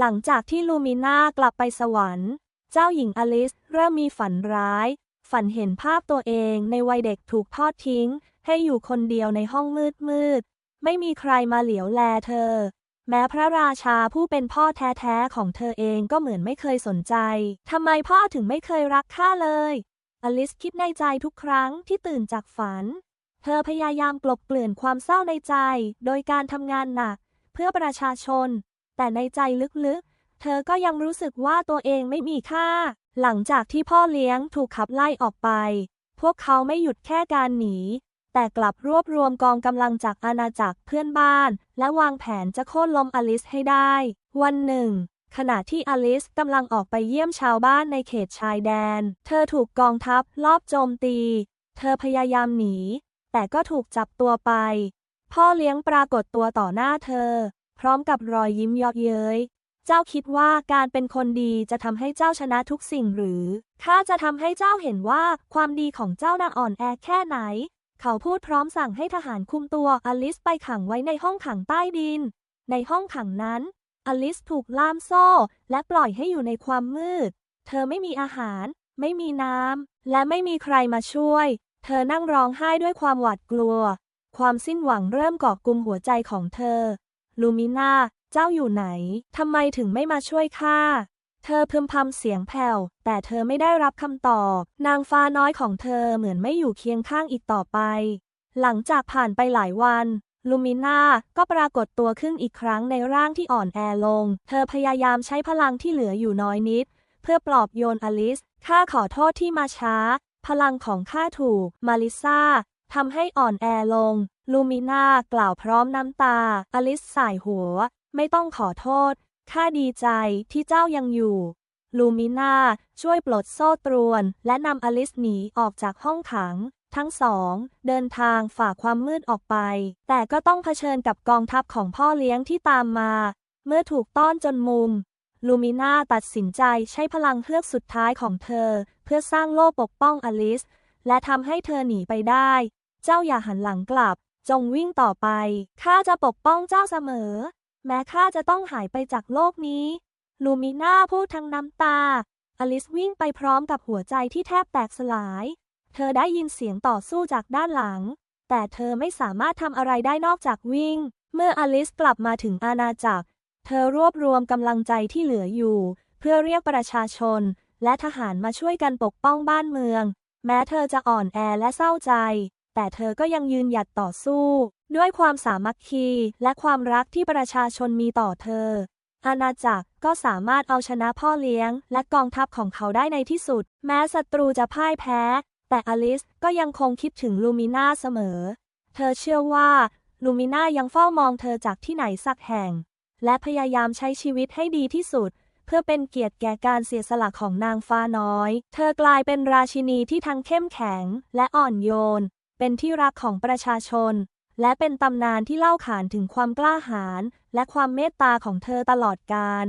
หลังจากที่ลูมิน่ากลับไปสวรรค์ เจ้าหญิงอลิสเริ่มมีฝันร้าย ฝันเห็นภาพตัวเองในวัยเด็กถูกทอดทิ้ง ให้อยู่คนเดียวในห้องมืดมืดๆไม่มีใครมาเหลียวแลเธอ แม้พระราชาผู้เป็นพ่อแท้ๆของเธอเองก็เหมือนไม่เคยสนใจ ทำไมพ่อถึงไม่เคยรักข้าเลย อลิสคิดในใจทุกครั้งที่ตื่นจากฝัน เธอพยายามกลบเกลื่อนความเศร้าในใจ โดยการทำงานหนัก เพื่อประชาชน แต่ในใจลึกๆ เธอก็ยังรู้สึกว่าตัวเองไม่มีค่า หลังจากที่พ่อเลี้ยงถูกขับไล่ออกไป พวกเขาไม่หยุดแค่การหนี แต่กลับรวบรวมกองกำลังจากอาณาจักรเพื่อนบ้าน และวางแผนจะโค่นล้มอลิสให้ได้ วันหนึ่งขณะที่อลิสกำลังออกไปเยี่ยมชาวบ้านในเขตชายแดน เธอถูกกองทัพลอบโจมตี เธอพยายามหนี แต่ก็ถูกจับตัวไป พ่อเลี้ยงปรากฏตัวต่อหน้าเธอ พร้อมกับรอยยิ้มเยาะเย้ย เจ้าคิดว่าการเป็นคนดีจะทำให้เจ้าชนะทุกสิ่งหรือ ข้าจะทำให้เจ้าเห็นว่าความดีของเจ้าน่าอ่อนแอแค่ไหน เขาพูดพร้อมสั่งให้ทหารคุมตัวอลิสไปขังไว้ในห้องขังใต้ดิน ในห้องขังนั้น อลิสถูกล่ามโซ่ และปล่อยให้อยู่ในความมืด เธอไม่มีอาหาร ไม่มีน้ำ และไม่มีใครมาช่วย เธอนั่งร้องไห้ด้วยความหวาดกลัว ความสิ้นหวังเริ่มก่อกลุ่มหัวใจของเธอ ลูมิน่า เจ้าอยู่ไหน ทำไมถึงไม่มาช่วยข้า เธอพึมพำเสียงแผ่ว แต่เธอไม่ได้รับคำตอบ นางฟ้าน้อยของเธอเหมือนไม่อยู่เคียงข้างอีกต่อไป หลังจากผ่านไปหลายวันลูมิน่าก็ปรากฏตัวขึ้นอีกครั้งในร่างที่อ่อนแอลง เธอพยายามใช้พลังที่เหลืออยู่น้อยนิด เพื่อปลอบโยนอลิส ข้าขอโทษที่มาช้า พลังของข้าถูก มาลิซาทำให้อ่อนแอลง ลูมิน่ากล่าวพร้อมน้ำตา อลิสสายหัว ไม่ต้องขอโทษ ข้าดีใจที่เจ้ายังอยู่ ลูมิน่าช่วยปลดโซ่ตรวน และนำอลิสหนีออกจากห้องขัง ทั้งสอง เดินทางฝ่าความมืดออกไป แต่ก็ต้องเผชิญกับกองทัพของพ่อเลี้ยงที่ตามมา เมื่อถูกต้อนจนมุม ลูมิน่าตัดสินใจใช้พลังเฮือกสุดท้ายของเธอ เพื่อสร้างโล่ปกป้องอลิส และทำให้เธอหนีไปได้ เจ้าอย่าหันหลังกลับ จงวิ่งต่อไป ข้าจะปกป้องเจ้าเสมอ แม้ข้าจะต้องหายไปจากโลกนี้ ลูมิน่าพูดทั้งน้ำตา อลิสวิ่งไปพร้อมกับหัวใจที่แทบแตกสลาย เธอได้ยินเสียงต่อสู้จากด้านหลัง แต่เธอไม่สามารถทำอะไรได้นอกจากวิ่ง เมื่ออลิสกลับมาถึงอาณาจักร เธอรวบรวมกำลังใจที่เหลืออยู่ เพื่อเรียกประชาชน และทหารมาช่วยกันปกป้องบ้านเมือง แม้เธอจะอ่อนแอและเศร้าใจ แต่เธอก็ยังยืนหยัดต่อสู้ ด้วยความสามัคคีและความรักที่ประชาชนมีต่อเธอ อาณาจักรก็สามารถเอาชนะพ่อเลี้ยง และกองทัพของเขาได้ในที่สุด แม้ศัตรูจะพ่ายแพ้ แต่อลิสก็ยังคงคิดถึงลูมิน่าเสมอ เธอเชื่อว่าลูมิน่ายังเฝ้ามองเธอจากที่ไหนสักแห่ง และพยายามใช้ชีวิตให้ดีที่สุด เพื่อเป็นเกียรติแก่การเสียสละของนางฟ้าน้อย เธอกลายเป็นราชินีที่ทั้งเข้มแข็งและอ่อนโยน เป็นที่รักของประชาชน และเป็นตำนานที่เล่าขานถึงความกล้าหาญและความเมตตาของเธอตลอดกาล